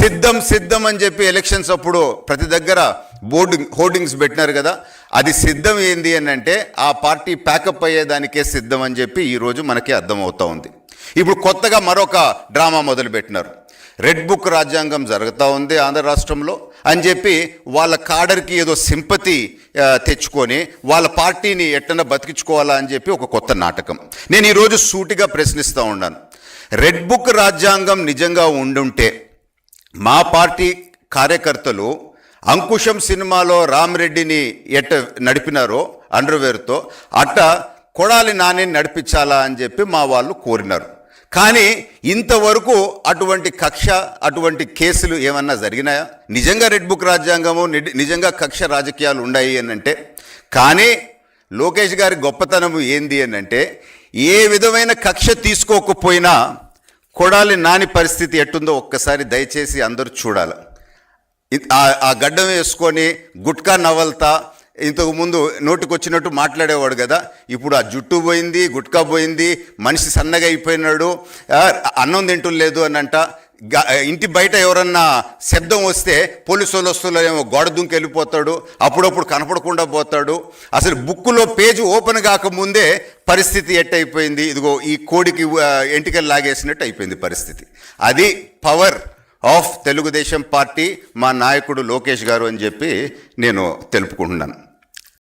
సిద్ధం సిద్ధం అని చెప్పి ఎలక్షన్స్ అప్పుడు ప్రతి దగ్గర బోర్డు హోర్డింగ్స్ పెట్టినారు కదా. అది సిద్ధం ఏంది అని అంటే ఆ పార్టీ ప్యాకప్ అయ్యేదానికే సిద్ధం అని చెప్పి ఈరోజు మనకి అర్థమవుతూ ఉంది. ఇప్పుడు కొత్తగా మరొక డ్రామా మొదలుపెట్టినారు రెడ్ బుక్ రాజ్యాంగం జరుగుతూ ఉంది ఆంధ్ర రాష్ట్రంలో అని చెప్పి వాళ్ళ కాడర్కి ఏదో సింపతి తెచ్చుకొని వాళ్ళ పార్టీని ఎట్టన బతికించుకోవాలా అని చెప్పి ఒక కొత్త నాటకం. నేను ఈరోజు సూటిగా ప్రశ్నిస్తూ ఉన్నాను. రెడ్ బుక్ రాజ్యాంగం నిజంగా ఉండుంటే మా పార్టీ కార్యకర్తలు అంకుశం సినిమాలో రామరెడ్డిని ఎట్ట నడిపినారో అండర్వేర్తో అట్ట కొడాలి నాని నడిపించాలా అని చెప్పి మా వాళ్ళు కోరినారు. కానీ ఇంతవరకు అటువంటి కక్ష అటువంటి కేసులు ఏమన్నా జరిగినాయా? నిజంగా రెడ్ బుక్ రాజ్యాంగము నిజంగా కక్ష రాజకీయాలు ఉన్నాయి అని అంటే కానీ లోకేష్ గారి గొప్పతనం ఏంది అని అంటే ఏ విధమైన కక్ష తీసుకోకపోయినా కొడాలి నాని పరిస్థితి ఎట్టుందో ఒక్కసారి దయచేసి అందరూ చూడాలి. ఆ- ఆ గడ్డం వేసుకొని గుట్కా నవల్తా ఇంతకుముందు నోటికొచ్చినట్టు మాట్లాడేవాడు కదా ఇప్పుడు ఆ జుట్టు పోయింది గుట్కా పోయింది మనిషి సన్నగా అయిపోయినాడు అన్నం అన్నం తింటలేదు అని అంట ఇంటి బయట ఎవరన్నా శబ్దం వస్తే పోలీసు వాళ్ళు వస్తున్నారేమో గోడ దుంకి వెళ్ళిపోతాడు అప్పుడప్పుడు కనపడకుండా పోతాడు. అసలు బుక్కులో పేజీ ఓపెన్ కాకముందే పరిస్థితి ఎట్టయిపోయింది? ఇదిగో ఈ కోడికి ఎంటికలు లాగేసినట్టు అయిపోయింది పరిస్థితి. అది పవర్ ఆఫ్ తెలుగుదేశం పార్టీ మా నాయకుడు లోకేష్ గారు అని చెప్పి నేను తెలుపుకుంటున్నాను.